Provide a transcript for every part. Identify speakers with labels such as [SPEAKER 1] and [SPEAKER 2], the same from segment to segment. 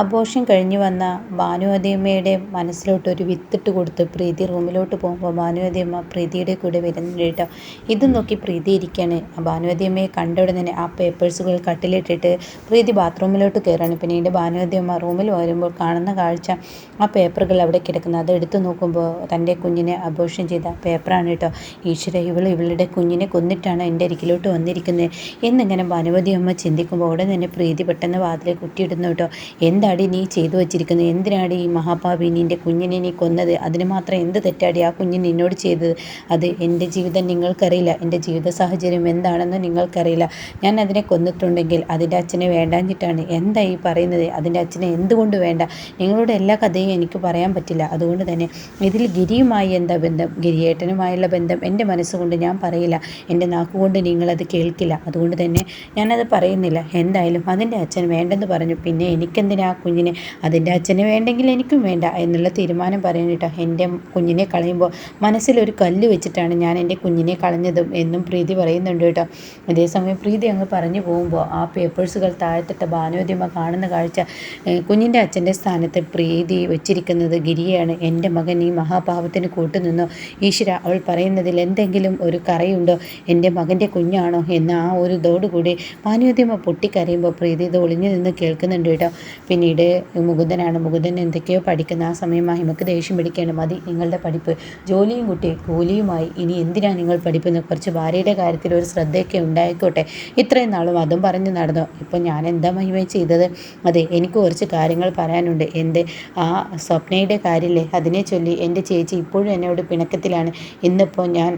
[SPEAKER 1] Abortion കഴിഞ്ഞു വന്ന ഭാനുവതിയമ്മയുടെ മനസ്സിലോട്ട് ഒരു വിത്തിട്ട് കൊടുത്ത് പ്രീതി റൂമിലോട്ട് പോകുമ്പോൾ ഭാനുവതിയമ്മ പ്രീതിയുടെ കൂടെ വരുന്നുണ്ട് കേട്ടോ. ഇത് നോക്കി പ്രീതി ഇരിക്കുകയാണ് ഭാനുവതിയമ്മയെ കണ്ട ഉടനെ ആ പേപ്പേഴ്സുകൾ കട്ടിലിട്ടിട്ട് പ്രീതി ബാത്റൂമിലോട്ട് കയറാണ്. പിന്നീട് ഭാനുവതിയമ്മ റൂമിൽ വരുമ്പോൾ കാണുന്ന കാഴ്ച ആ പേപ്പറുകൾ അവിടെ കിടക്കുന്നത് അത് എടുത്തു നോക്കുമ്പോൾ തന്റെ കുഞ്ഞിനെ അബോഷൻ ചെയ്ത പേപ്പറാണ് കേട്ടോ. ഈശ്വര ഇവൾ ഇവളുടെ കുഞ്ഞിനെ കൊന്നിട്ടാണ് എന്റെ അരികിലോട്ട് വന്നിരിക്കുന്നത്. എന്നിങ്ങനെ ഭാനുവതിയമ്മ ചിന്തിക്കുമ്പോൾ ഉടനെ തന്നെ പ്രീതി പെട്ടെന്ന് വാതിലെ കുട്ടിയിടുന്നു കേട്ടോ. എന്താടി നീ ചെയ്തു വച്ചിരിക്കുന്നത്? എന്തിനാടി ഈ മഹാപാപി നിന്റെ കുഞ്ഞിനെ നീ കൊന്നത്? അതിന് മാത്രം എന്ത് തെറ്റാടി ആ കുഞ്ഞിന് നിന്നോട് ചെയ്തത്? അത് എന്റെ ജീവിതം നിങ്ങൾക്കറിയില്ല. എന്റെ ജീവിത സാഹചര്യം എന്താണെന്ന് നിങ്ങൾക്കറിയില്ല. ഞാൻ അതിനെ കൊന്നിട്ടുണ്ടെങ്കിൽ അതിന്റെ അച്ഛനെ വേണ്ടാഞ്ഞിട്ടാണ്. എന്താ ഈ പറയുന്നത്? അതിന്റെ അച്ഛനെ എന്തുകൊണ്ട് വേണ്ട? നിങ്ങളുടെ എല്ലാ കഥയും എനിക്ക് പറയാൻ പറ്റില്ല. അതുകൊണ്ട് തന്നെ ഇതിൽ ഗിരിയുമായി എന്താ ബന്ധം? ഗിരിയേട്ടനുമായുള്ള ബന്ധം എന്റെ മനസ്സുകൊണ്ട് ഞാൻ പറയില്ല. എന്റെ നാക്കുകൊണ്ട് നിങ്ങളത് കേൾക്കില്ല. അതുകൊണ്ട് തന്നെ ഞാനത് പറയുന്നില്ല. എന്തായാലും അതിന്റെ അച്ഛൻ വേണ്ടെന്ന് പറഞ്ഞു. പിന്നെ എനിക്കെന്തിനാ കുഞ്ഞിനെ അതിന്റെ അച്ഛന് വേണ്ടെങ്കിൽ എനിക്കും വേണ്ട എന്നുള്ള തീരുമാനം പറയുന്നിട്ടോ എന്റെ കുഞ്ഞിനെ കളയുമ്പോൾ മനസ്സിലൊരു കല്ല് വെച്ചിട്ടാണ് ഞാൻ എന്റെ കുഞ്ഞിനെ കളഞ്ഞതും എന്നും പ്രീതി പറയുന്നുണ്ട് കേട്ടോ. അതേസമയം പ്രീതി അങ്ങ് പറഞ്ഞു പോകുമ്പോൾ ആ പേപ്പേഴ്സുകൾ താഴ്ത്തിട്ട ഭാനോദ്യമ കാണുന്ന കാഴ്ച കുഞ്ഞിന്റെ അച്ഛന്റെ സ്ഥാനത്ത് പ്രീതി വെച്ചിരിക്കുന്നത് ഗിരിയാണ് എന്റെ മകൻ ഈ മഹാഭാവത്തിന് കൂട്ടുനിന്നോ. ഈശ്വര അവൾ പറയുന്നതിൽ എന്തെങ്കിലും ഒരു കറയുണ്ടോ? എന്റെ മകന്റെ കുഞ്ഞാണോ? എന്ന് ആ ഒരു ഇതോടുകൂടി ഭാനോദ്യമ പൊട്ടിക്കരയുമ്പോൾ പ്രീതി ഇത് ഒളിഞ്ഞു നിന്ന് കേൾക്കുന്നുണ്ട് കേട്ടോ. പിന്നീട് മുകുന്ദനാണ്. മുകുന്ദൻ എന്തൊക്കെയോ പഠിക്കുന്ന ആ സമയം മഹിമക്ക് ദേഷ്യം പിടിക്കുകയാണ് മതി. നിങ്ങളുടെ പഠിപ്പ് ജോലിയും കുട്ടി കൂലിയുമായി ഇനി എന്തിനാണ് നിങ്ങൾ പഠിക്കുന്നത് കുറച്ച് ഭാര്യയുടെ കാര്യത്തിൽ ഒരു ശ്രദ്ധയൊക്കെ ഉണ്ടായിക്കോട്ടെ. ഇത്രയും നാളും അതും പറഞ്ഞ് നടന്നു. ഇപ്പം ഞാൻ എന്താ മഹിമ ചെയ്തത്? അതെ എനിക്ക് കുറച്ച് കാര്യങ്ങൾ പറയാനുണ്ട്. എന്റെ ആ സ്വപ്നയുടെ കാര്യമില്ലേ അതിനെ ചൊല്ലി എന്റെ ചേച്ചി ഇപ്പോഴും എന്നോട് പിണക്കത്തിലാണ്. ഇന്നിപ്പോൾ ഞാൻ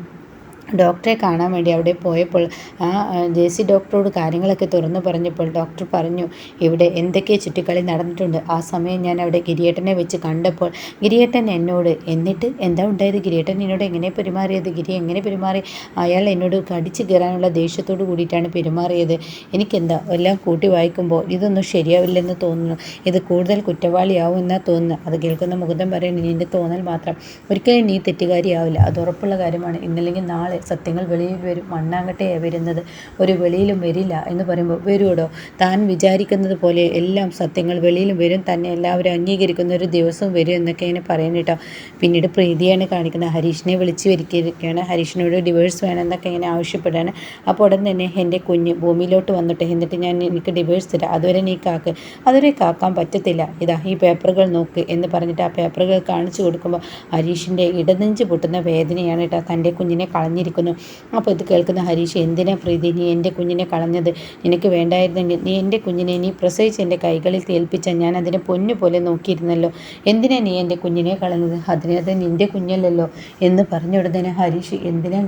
[SPEAKER 1] ഡോക്ടറെ കാണാൻ വേണ്ടി അവിടെ പോയപ്പോൾ ആ ജെ സി ഡോക്ടറോട് കാര്യങ്ങളൊക്കെ തുറന്നു പറഞ്ഞപ്പോൾ ഡോക്ടർ പറഞ്ഞു ഇവിടെ എന്തൊക്കെ ചുറ്റിക്കളി നടന്നിട്ടുണ്ട്? ആ സമയം ഞാൻ അവിടെ ഗിരിയേട്ടനെ വെച്ച് കണ്ടപ്പോൾ ഗിരിയേട്ടൻ എന്നോട് എന്നിട്ട് എന്താ ഉണ്ടായത്? ഗിരിയേട്ടൻ എന്നോട് എങ്ങനെ പെരുമാറിയത്? ഗിരി എങ്ങനെ പെരുമാറി? അയാൾ എന്നോട് കടിച്ചു കയറാനുള്ള ദേഷ്യത്തോട് കൂടിയിട്ടാണ് പെരുമാറിയത്. എനിക്കെന്താ എല്ലാം കൂട്ടി വായിക്കുമ്പോൾ ഇതൊന്നും ശരിയാവില്ലെന്ന് തോന്നുന്നു. ഇത് കൂടുതൽ കുറ്റവാളിയാവും എന്നാണ് തോന്നുന്നു. അത് കേൾക്കുന്ന മുകുന്ദൻ പറയുന്നത് നിന്റെ തോന്നൽ മാത്രം. ഒരിക്കലും നീ തെറ്റുകാരിയാവില്ല. അത് ഉറപ്പുള്ള കാര്യമാണ്. ഇന്നല്ലെങ്കിൽ നാളെ സത്യങ്ങൾ വെളിയിൽ വരും മണ്ണാങ്കട്ടയാണ് വരുന്നത്. ഒരു വെളിയിലും വരില്ല എന്ന് പറയുമ്പോൾ വരുമോ താൻ വിചാരിക്കുന്നത് പോലെ എല്ലാം സത്യങ്ങൾ വെളിയിലും വരും. തന്നെ എല്ലാവരും അംഗീകരിക്കുന്ന ഒരു ദിവസവും വരും എന്നൊക്കെ ഇങ്ങനെ പറയുന്നത് കേട്ടോ. പിന്നീട് പ്രീതിയാണ് കാണിക്കുന്നത്. ഹരീഷിനെ വിളിച്ച് വരിക്കുകയാണ്. ഹരീഷിനോട് ഡിവേഴ്സ് വേണമെന്നൊക്കെ ഇങ്ങനെ ആവശ്യപ്പെടുകയാണ് അപ്പോൾ ഉടൻ തന്നെ എന്റെ കുഞ്ഞ് ഭൂമിയിലോട്ട് വന്നിട്ട്. എന്നിട്ട് ഞാൻ എനിക്ക് ഡിവേഴ്സ് തരാം. അതുവരെ നീ കാക്ക്. അതുവരെ കാക്കാൻ പറ്റത്തില്ല. ഇതാ ഈ പേപ്പറുകൾ നോക്ക് എന്ന് പറഞ്ഞിട്ട് ആ പേപ്പറുകൾ കാണിച്ചു കൊടുക്കുമ്പോൾ ഹരീഷിന്റെ ഇടനെഞ്ച് പൊട്ടുന്ന വേദനയാണ് കേട്ടോ തന്റെ കുഞ്ഞിനെ കളഞ്ഞിരിക്കുന്നത്. ഇരിക്കുന്നു. അപ്പോൾ ഇത് കേൾക്കുന്ന ഹരീഷ് എന്തിനാ പ്രീതി നീ എന്റെ കുഞ്ഞിനെ കളഞ്ഞത്? നിനക്ക് വേണ്ടായിരുന്നെങ്കിൽ നീ എന്റെ കുഞ്ഞിനെ നീ പ്രസവിച്ച് എന്റെ കൈകളിൽ തേൽപ്പിച്ച ഞാൻ അതിനെ പൊന്നു പോലെ നോക്കിയിരുന്നല്ലോ. എന്തിനാ നീ എന്റെ കുഞ്ഞിനെ കളഞ്ഞത്? അതിനെ അത് നിന്റെ കുഞ്ഞല്ലല്ലോ. എന്ന് പറഞ്ഞുകൊടുത്തതിന് ഹരീഷ് എന്തിനാ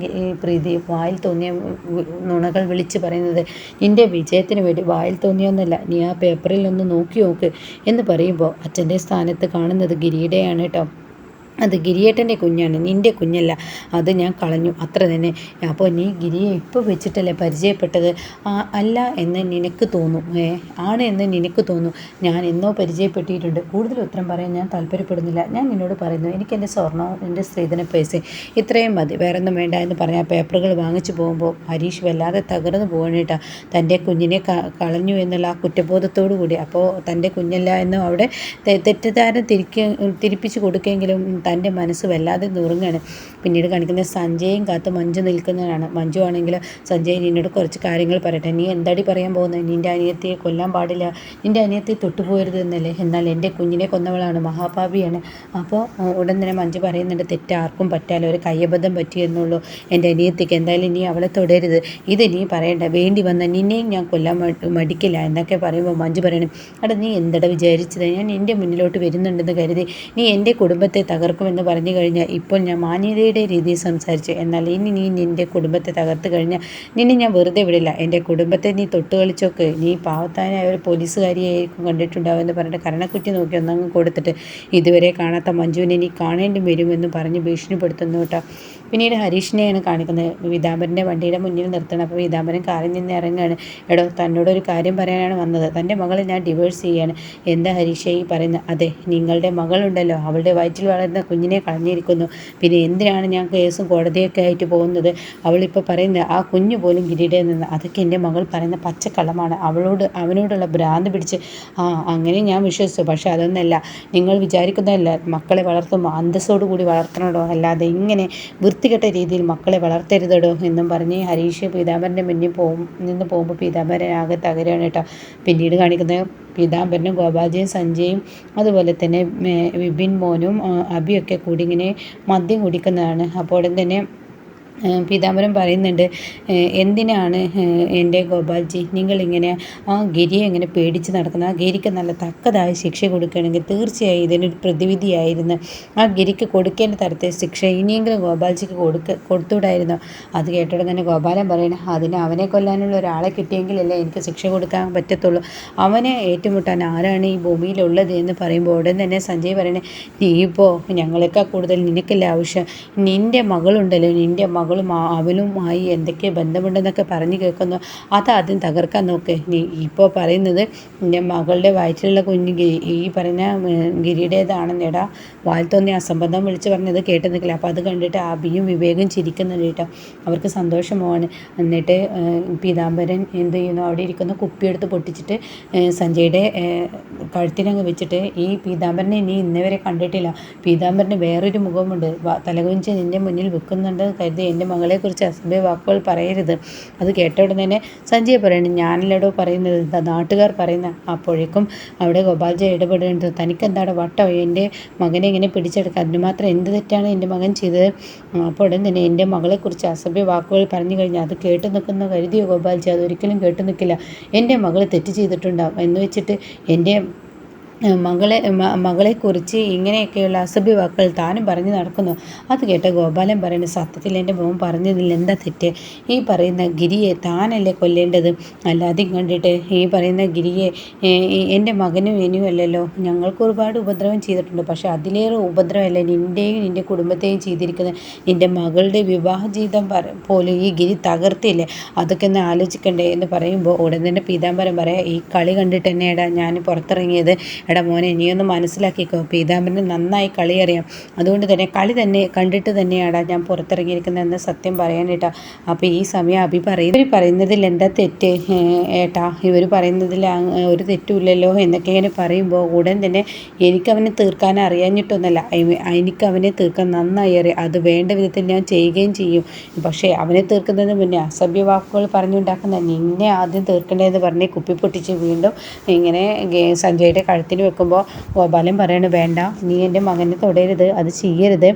[SPEAKER 1] പ്രീതി വായിൽ തോന്നിയ നുണകൾ വിളിച്ച് പറയുന്നത്? നിന്റെ വിജയത്തിന് വേണ്ടി വായിൽ തോന്നിയൊന്നല്ല. നീ ആ പേപ്പറിൽ ഒന്ന് നോക്കി നോക്ക്. എന്ന് പറയുമ്പോൾ അച്ഛന്റെ സ്ഥാനത്ത് കാണുന്നത് ഗിരിയുടെയാണ് കേട്ടോ. അത് ഗിരിയേട്ടന്റെ കുഞ്ഞാണ് നിന്റെ കുഞ്ഞല്ല. അത് ഞാൻ കളഞ്ഞു അത്ര തന്നെ. അപ്പോൾ നീ ഗിരിയെ ഇപ്പോൾ വെച്ചിട്ടല്ലേ പരിചയപ്പെട്ടത്? അല്ല എന്ന് നിനക്ക് തോന്നും. ഏ ആണ് എന്ന് നിനക്ക് തോന്നും. ഞാൻ എന്നോ പരിചയപ്പെട്ടിട്ടുണ്ട്. കൂടുതൽ ഉത്തരം പറയാൻ ഞാൻ താല്പര്യപ്പെടുന്നില്ല. ഞാൻ നിന്നോട് പറയുന്നു എനിക്ക് എന്റെ സ്വർണവും എന്റെ സ്ത്രീധന പൈസ ഇത്രയും മതി. വേറെ ഒന്നും വേണ്ട എന്ന് പറഞ്ഞാൽ പേപ്പറുകൾ വാങ്ങിച്ചു പോകുമ്പോൾ ഹരീഷ് വല്ലാതെ തകർന്നു പോകണേട്ടാ തന്റെ കുഞ്ഞിനെ കളഞ്ഞു എന്നുള്ള ആ കുറ്റബോധത്തോടു കൂടി അപ്പോൾ തന്റെ കുഞ്ഞല്ല എന്നും അവിടെ തെറ്റിദ്ധാരണ തിരിക്ക തിരിപ്പിച്ച് കൊടുക്കെങ്കിലും തന്റെ മനസ്സ് വല്ലാതെ നുറുങ്ങാണ്. പിന്നീട് കാണിക്കുന്ന സഞ്ജയും കാത്ത് മഞ്ജു നിൽക്കുന്നതാണ് മഞ്ജു ആണെങ്കിൽ സഞ്ജയ് നിന്നോട് കുറച്ച് കാര്യങ്ങൾ പറയട്ടെ. നീ എന്താടി പറയാൻ പോകുന്നത് നിന്റെ അനിയത്തിയെ കൊല്ലാൻ പാടില്ല. നിന്റെ അനിയത്തിയെ തൊട്ടുപോകരുത് എന്നല്ലേ? എന്നാൽ എന്റെ കുഞ്ഞിനെ കൊന്നവളാണ് മഹാപാപിയാണ്. അപ്പോൾ ഉടൻ തന്നെ മഞ്ജു പറയുന്നുണ്ട് തെറ്റാർക്കും പറ്റാലോ ഒരു കയ്യബദ്ധം പറ്റിയെന്നുള്ളൂ എന്റെ അനിയത്തിക്ക് എന്തായാലും നീ അവളെ തുടരുത്. ഇത് നീ പറയണ്ട. വേണ്ടി വന്ന നിന്നെയും ഞാൻ കൊല്ലാൻ മടിക്കില്ല എന്നൊക്കെ പറയുമ്പോൾ മഞ്ജു പറയണം അവിടെ നീ എന്തട വിചാരിച്ചത്? ഞാൻ എന്റെ മുന്നിലോട്ട് വരുന്നുണ്ടെന്ന് കരുതി. നീ എന്റെ കുടുംബത്തെ തകർ തകർക്കുമെന്ന് പറഞ്ഞു കഴിഞ്ഞാൽ ഇപ്പോൾ ഞാൻ മാന്യതയുടെ രീതിയിൽ സംസാരിച്ചു എന്നാൽ ഇനി നീ നിന്റെ കുടുംബത്തെ തകർത്ത് കഴിഞ്ഞാൽ നിന്നെ ഞാൻ വെറുതെ വിടില്ല. എന്റെ കുടുംബത്തെ നീ തൊട്ട് കളിച്ചൊക്കെ നീ പാവത്താനായ ഒരു പോലീസുകാരിയായിരിക്കും കണ്ടിട്ടുണ്ടാവും എന്ന് പറഞ്ഞിട്ട് കരണക്കുറ്റി നോക്കി ഒന്നങ്ങ് കൊടുത്തിട്ട് ഇതുവരെ കാണാത്ത മഞ്ജുവിനെ നീ കാണേണ്ടി വരുമെന്ന് പറഞ്ഞ് ഭീഷണിപ്പെടുത്തുന്നു കേട്ടോ പിന്നീട് ഹരീഷിനെയാണ് കാണിക്കുന്നത്. പീതാംബരന്റെ വണ്ടിയുടെ മുന്നിൽ നിർത്തണം. അപ്പോൾ പീതാംബരൻ കാറിൽ നിന്ന് ഇറങ്ങുകയാണ്. എടോ തന്നോട് ഒരു കാര്യം പറയാനാണ് വന്നത്. തന്റെ മകളെ ഞാൻ ഡിവോഴ്സ് ചെയ്യാണ്. എന്താ ഹരീഷേ ഈ പറയുന്നത്? അതെ നിങ്ങളുടെ മകളുണ്ടല്ലോ. അവളുടെ വയറ്റിൽ വളരുന്ന കുഞ്ഞിനെ കളഞ്ഞിരിക്കുന്നു. പിന്നെ എന്തിനാണ് ഞാൻ കേസും കോടതിയൊക്കെ ആയിട്ട് പോകുന്നത്? അവളിപ്പോൾ പറയുന്നത് ആ കുഞ്ഞു പോലും ഗിരിയുടെ നിന്ന്. അതൊക്കെ എന്റെ മകൾ പറയുന്ന പച്ചക്കള്ളമാണ്. അവളോട് അവനോടുള്ള ഭ്രാന്ത് പിടിച്ച് ആ അങ്ങനെ ഞാൻ വിശ്വസിച്ചു. പക്ഷേ അതൊന്നല്ല. നിങ്ങൾ വിചാരിക്കുന്നതല്ല മക്കളെ വളർത്തുമ്പോൾ അന്തസ്സോടു കൂടി വളർത്തണടോ? അല്ലാതെ ഇങ്ങനെ വൃത്തികെട്ട രീതിയിൽ മക്കളെ വളർത്തരുതടോ എന്നും പറഞ്ഞ് ഹരീഷ് പീതാംബരന്റെ മുന്നിൽ പോകും നിന്ന് പോകുമ്പോൾ പീതാംബരൻ ആകെ തകരാണ് കേട്ടോ. പിന്നീട് കാണിക്കുന്നത് പീതാംബരനും ഗോപാലജിയും സഞ്ജയും അതുപോലെ തന്നെ വിപിൻ മോനും അഭിയൊക്കെ കൂടി ഇങ്ങനെ മദ്യം കുടിക്കുന്നതാണ്. അപ്പോൾ തന്നെ പീതാംബരം പറയുന്നുണ്ട് എന്തിനാണ് എന്റെ ഗോപാൽജി നിങ്ങളിങ്ങനെ ആ ഗിരിയെ ഇങ്ങനെ പേടിച്ച് നടക്കുന്ന ആ ഗിരിക്ക് നല്ല തക്കതായ ശിക്ഷ കൊടുക്കുകയാണെങ്കിൽ തീർച്ചയായും ഇതിനൊരു പ്രതിവിധിയായിരുന്നു. ആ ഗിരിക്ക് കൊടുക്കേണ്ട തരത്തെ ശിക്ഷ ഇനിയെങ്കിലും ഗോപാൽജിക്ക് കൊടുക്ക കൊടുത്തുവിടായിരുന്നു അത് കേട്ടോടെ തന്നെ ഗോപാലൻ പറയണ അതിന് അവനെ കൊല്ലാനുള്ള ഒരാളെ കിട്ടിയെങ്കിലല്ലേ എനിക്ക് ശിക്ഷ കൊടുക്കാൻ പറ്റത്തുള്ളൂ. അവനെ ഏറ്റുമുട്ടാൻ ആരാണ് ഈ ഭൂമിയിലുള്ളത്? എന്ന് പറയുമ്പോൾ ഉടൻ തന്നെ സഞ്ജയ് പറയണേ നീ ഇപ്പോൾ ഞങ്ങളെക്കാൾ കൂടുതൽ നിനക്കല്ലേ ആവശ്യം? നിന്റെ മകളുണ്ടല്ലോ നിന്റെ മകൾ അവളും അവനുമായി എന്തൊക്കെ ബന്ധമുണ്ടെന്നൊക്കെ പറഞ്ഞു കേൾക്കുന്നു. അത് ആദ്യം തകർക്കാൻ നോക്ക്. നീ ഇപ്പോൾ പറയുന്നത് എന്റെ മകളുടെ വയറ്റിലുള്ള കുഞ്ഞ് ഈ പറഞ്ഞ ഗിരിയുടേതാണെന്നേടാ. വാൽ തോന്നി അസംബന്ധം വിളിച്ച് പറഞ്ഞത് കേട്ട് നിൽക്കില്ല അപ്പോൾ അത് കണ്ടിട്ട് അബിയും വിവേകം ചിരിക്കുന്നുണ്ട് കേട്ടോ. അവർക്ക് സന്തോഷമാണ്. എന്നിട്ട് പീതാംബരൻ എന്ത് ചെയ്യുന്നു? അവിടെ ഇരിക്കുന്ന. കുപ്പിയെടുത്ത് പൊട്ടിച്ചിട്ട് സഞ്ജയുടെ കഴുത്തിനങ്ങ് വെച്ചിട്ട് ഈ പീതാംബരനെ ഇനി ഇന്നവരെ കണ്ടിട്ടില്ല. പീതാംബരന് വേറൊരു മുഖമുണ്ട്. തലകുഞ്ച് നിന്റെ മുന്നിൽ വെക്കുന്നുണ്ട് കരുതി എന്റെ മകളെക്കുറിച്ച് അസഭ്യ വാക്കുകൾ പറയരുത്. അത് കേട്ട ഉടനെ തന്നെ സഞ്ജയ് പറയണം ഞാനല്ലടോ പറയുന്നത്? നാട്ടുകാർ പറയുന്ന അപ്പോഴേക്കും അവിടെ ഗോപാൽജി ഇടപെടേണ്ടത് തനിക്കെന്താണ് വട്ടം? എന്റെ മകനെ ഇങ്ങനെ പിടിച്ചെടുക്കുക അതിന് മാത്രം എന്ത് തെറ്റാണ് എന്റെ മകൻ ചെയ്തത്? അപ്പോൾ ഉടൻ തന്നെ എന്റെ മകളെക്കുറിച്ച് അസഭ്യ വാക്കുകൾ പറഞ്ഞു കഴിഞ്ഞാൽ അത് കേട്ടു നിൽക്കുന്ന കരുതിയോ ഗോപാൽജി? അതൊരിക്കലും കേട്ടു നിൽക്കില്ല. എന്റെ മകൾ തെറ്റ് ചെയ്തിട്ടുണ്ടാവും എന്ന് വെച്ചിട്ട് എന്റെ മകളെ മകളെക്കുറിച്ച് ഇങ്ങനെയൊക്കെയുള്ള അസഭ്യ വാക്കുകൾ താനും പറഞ്ഞു നടക്കുന്നു. അത് കേട്ട ഗോപാലൻ പറയുന്നു സത്യത്തിൽ എന്റെ മോൻ പറഞ്ഞതിൽ എന്താ തെറ്റ്? ഈ പറയുന്ന ഗിരിയെ താനല്ലേ കൊല്ലേണ്ടത്? അല്ലാതെ കണ്ടിട്ട് ഈ പറയുന്ന ഗിരിയെ എന്റെ മകനും ഇനിയും അല്ലല്ലോ? ഞങ്ങൾക്ക് ഒരുപാട് ഉപദ്രവം ചെയ്തിട്ടുണ്ട്. പക്ഷെ അതിലേറെ ഉപദ്രവമല്ല നിന്റെയും നിന്റെ കുടുംബത്തെയും ചെയ്തിരിക്കുന്നത്. നിന്റെ മകളുടെ വിവാഹ ജീവിതം പോലും ഈ ഗിരി തകർത്തില്ലേ അതൊക്കെ ഒന്ന് ആലോചിക്കണ്ടേ? എന്ന് പറയുമ്പോൾ ഉടൻ തന്നെ പീതാംബരം പറയാം ഈ കളി കണ്ടിട്ട് തന്നെയാണ് ഞാൻ പുറത്തിറങ്ങിയത്. എടാ മോനെ നീയൊന്ന് മനസ്സിലാക്കിക്കോ പീതാംബരന് നന്നായി കളി അറിയാം അതുകൊണ്ട് തന്നെ കളി തന്നെ കണ്ടിട്ട് തന്നെയാടാ ഞാൻ പുറത്തിറങ്ങിയിരിക്കുന്നതെന്ന് സത്യം പറയാനേട്ടാ അപ്പോൾ ഈ സമയം അഭി പറയും ഇവർ പറയുന്നതിൽ എന്താ തെറ്റ്? ഏട്ടാ ഇവർ പറയുന്നതിൽ ഒരു തെറ്റുമില്ലല്ലോ എന്നൊക്കെ ഇങ്ങനെ പറയുമ്പോൾ ഉടൻ തന്നെ എനിക്കവനെ തീർക്കാൻ അറിയാഞ്ഞിട്ടൊന്നല്ല. എനിക്കവനെ തീർക്കാൻ നന്നായി അറിയാം. അത് വേണ്ട വിധത്തിൽ ഞാൻ ചെയ്യുകയും ചെയ്യും. പക്ഷേ അവനെ തീർക്കുന്നതിന് മുന്നേ അസഭ്യ വാക്കുകൾ പറഞ്ഞുണ്ടാക്കുന്ന നിന്നെ ആദ്യം തീർക്കേണ്ടതെന്ന് പറഞ്ഞ് കുപ്പി പൊട്ടിച്ച് വീണ്ടും ഇങ്ങനെ സഞ്ജയുടെ കഴുത്തിന് വെക്കുമ്പോൾ ഗോപാലൻ പറയണ വേണ്ട നീ എന്റെ മകനെ തൊടരുത് അത് ചെയ്യരുത്.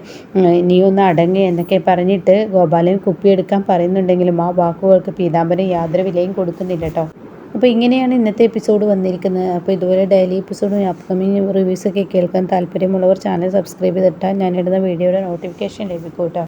[SPEAKER 1] നീ ഒന്ന് അടങ്ങി എന്നൊക്കെ പറഞ്ഞിട്ട് ഗോപാലൻ കുപ്പിയെടുക്കാൻ പറയുന്നുണ്ടെങ്കിലും ആ വാക്കുകൾക്ക് പീതാംബരൻ യാതൊരു വിലയും കൊടുക്കുന്നില്ല കേട്ടോ അപ്പോൾ ഇങ്ങനെയാണ് ഇന്നത്തെ എപ്പിസോഡ് വന്നിരിക്കുന്നത്. അപ്പോൾ ഇതുപോലെ ഡെയിലി എപ്പിസോഡും അപ്കമിങ് റിവ്യൂസൊക്കെ കേൾക്കാൻ താല്പര്യമുള്ളവർ ചാനൽ സബ്സ്ക്രൈബ് ചെയ്തിട്ടാൽ ഞാനിടുന്ന വീഡിയോയുടെ നോട്ടിഫിക്കേഷൻ ലഭിക്കും കേട്ടോ